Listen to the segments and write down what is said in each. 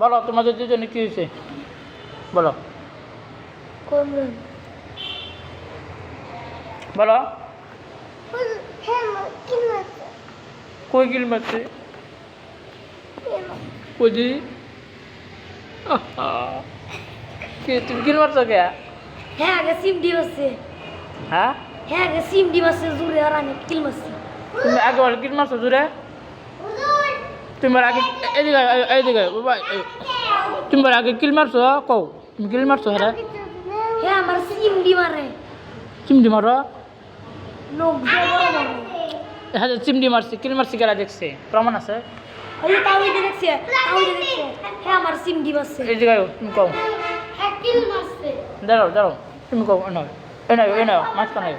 বলো তোমাদের দুজনে কি হয়েছে? বলো। বলো। হ্যাঁ কই গিল মারছে? কই দি? আহা। কে তুমি গিল মারছো কে? হ্যাঁ আগে সিমডি মারছে। হ্যাঁ? হ্যাঁ আগে সিমডি মারছে জুড়ে আর আমি কিল মারছি। তুমি একবার গিল মারছো জুড়ে? তোমার আগে এদিকে এই। তোমার আগে কিল মারছো কও তুমি কিল মারছো হ্যাঁ হ্যাঁ আমার সিমডি মারে হ্যাঁ চিমটি মারছি কিল মারছি কেরা দেখছে প্রমাণ আছে দাঁড়াও দাঁড়াও তুমি কও এ নাও এ নাও এ নাও মাঝখানে আয়।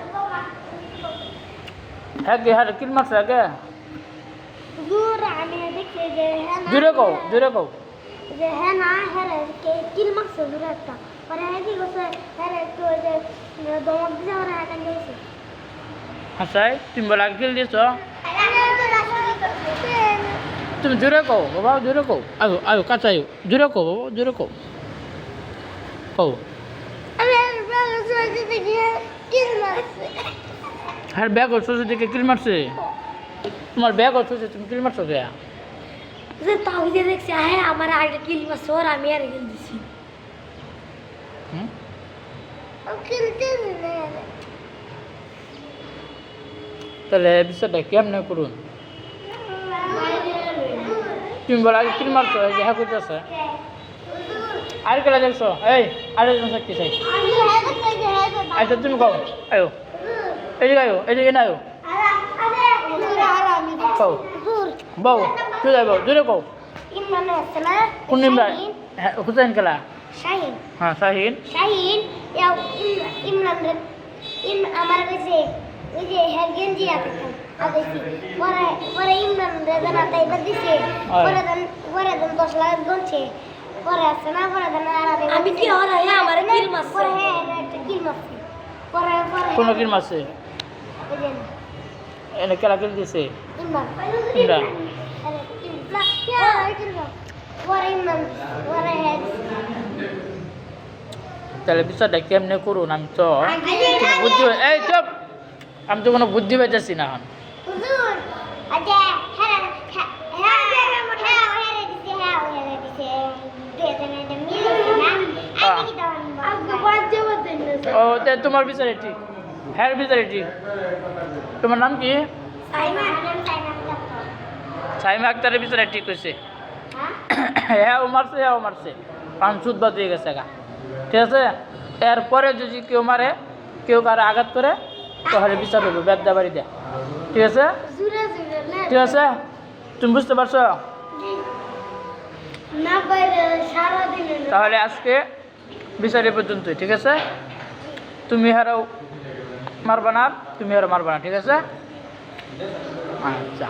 হ্যাঁ হ্যাঁ কিল মারছে আগে দূর আমি দেখছি যে হ্যাঁ জুড়ে কও জুড়ে কও যে হ্যাঁ না হ্যাঁ কে কিল মারছে দূরে একটা পরে হ্যাঁ কি করছে হ্যাঁ একটু ওই যে দমক দিছে ওরা হ্যাঁ কান দিয়েছে হাসাই তুমি বলে কিল দিয়েছ তুমি জুড়ে কও বাবা জুড়ে কও আয়ো আয়ো কাছে আয়ো জুড়ে কও বাবা জুড়ে কও কও হ্যাঁ ব্যাগ হচ্ছে দিকে কিল মারছে তোমার ব্যাগ হচ্ছে তুমি কিল মারছো কে যে তাও যে দেখছি হ্যাঁ আমার আগে কিল মারছে ওর আমি আর কিল দিছি। তাহলে বিষয়টা কেমনে করুন? তুমি বলে আগে কিল মারছো এই যে হ্যাঁ করতেছে। আর কেলা দেখছ? এই আরেকজন সাক্ষী চাই? আচ্ছা তুমি কও আয়ো। এই দিকে আয়ো এই দিকে না আয়ো কও বউ তুই যাই বউ জুড়ে কও কোন ইমরান হুসেন কেলা শাহিন হ্যাঁ শাহিন শাহিন ইমরান আমার কাছে ওই যে হেয়ার গেঞ্জি আছে আদেছি পরে পরে ইমরান রে জানা তাই দিছে হয়। পরে দেন পরে দেন দশ লাখ গুনছে পরে আছে না পরে দেন আর আমি কি হরা হ্যাঁ আমার কিল মারছে। পরে হ্যাঁ একটা কিল মারছে? পরে পরে কোনো কিল ওই এনে কেলা কিল দিছে তাহলে বিষয়টা কেমনে করুন আমি তো বুদ্ধি এই চুপ! আমি তো কোনো বুদ্ধি পাইতেছি না। এখন হুজুর হ্যাঁ। ও তে তোমার বিচারে ঠিক হ্যাঁ বিচারে ঠিক তোমার নাম কি? সাইমা আক্তারের বিচারে ঠিক হয়েছে হ্যাঁ ও মারছে হ্যাঁ ও মারছে। পান সুদ বাদ হয়ে গেছে গা। ঠিক আছে? এরপরে যদি কেউ মারে কেউ কারও আঘাত করে তাহলে বিচার হইব বেদা বাড়ি দেয়। ঠিক আছে? ঠিক আছে? তুমি বুঝতে পারছ? তাহলে আজকে বিচার পর্যন্তই ঠিক আছে? তুমি হারাও মারবা না তুমি হারো মারবা না ঠিক আছে? আচ্ছা